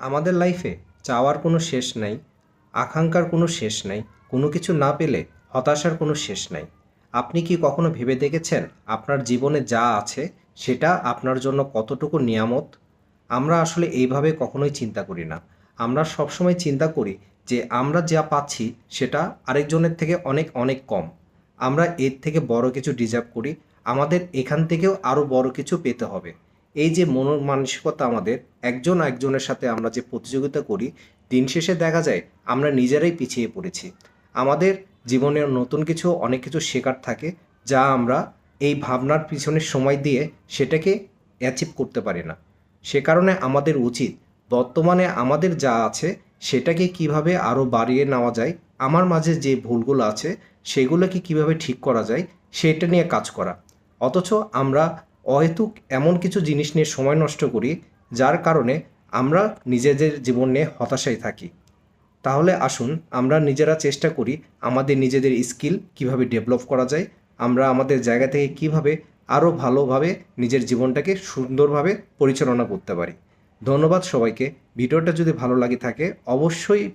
আমাদের লাইফে চাওয়ার কোনো শেষ নাই, আকাঙ্ক্ষার কোনো শেষ নাই, কোনো কিছু না পেলে হতাশার কোনো শেষ নাই। আপনি কি কখনো ভেবে দেখেছেন আপনার জীবনে যা আছে সেটা আপনার জন্য কতটুকু নিয়ামত? আমরা আসলে এইভাবে কখনোই চিন্তা করি না। আমরা সবসময় চিন্তা করি যে আমরা যা পাচ্ছি সেটা আরেকজনের থেকে অনেক অনেক কম। আমরা এর থেকে বড় কিছু ডিজার্ভ করি। আমাদের এখান থেকেও আরও বড় কিছু পেতে হবে। এই যে মন মানসিকতা আমাদের, একজন একজনের সাথে আমরা যে প্রতিযোগিতা করি, দিন শেষে দেখা যায় আমরা নিজেরাই পিছিয়ে পড়েছি। আমাদের জীবনের নতুন কিছু, অনেক কিছু শেখার থাকে, যা আমরা এই ভাবনার পিছনে সময় দিয়ে সেটাকে অ্যাচিভ করতে পারি না। সে কারণে আমাদের উচিত, বর্তমানে আমাদের যা আছে, সেটাকে কীভাবে আরও বাড়িয়ে নেওয়া যায়, আমার মাঝে যে ভুলগুলো আছে, সেগুলোকে কীভাবে ঠিক করা যায়, সেটা নিয়ে কাজ করা। অথচ আমরা অহেতুক এমন কিছু জিনিস নিয়ে সময় নষ্ট করি, যার কারণে আমরা নিজেদের জীবন নিয়ে হতাশায় থাকি। তাহলে আসুন, আমরা নিজেরা চেষ্টা করি আমাদের নিজেদের স্কিল কীভাবে ডেভেলপ করা যায়, আমরা আমাদের জায়গা থেকে কীভাবে আরও ভালোভাবে নিজের জীবনটাকে সুন্দরভাবে পরিচালনা করতে পারি। ধন্যবাদ সবাইকে। ভিডিওটা যদি ভালো লাগে থাকে, অবশ্যই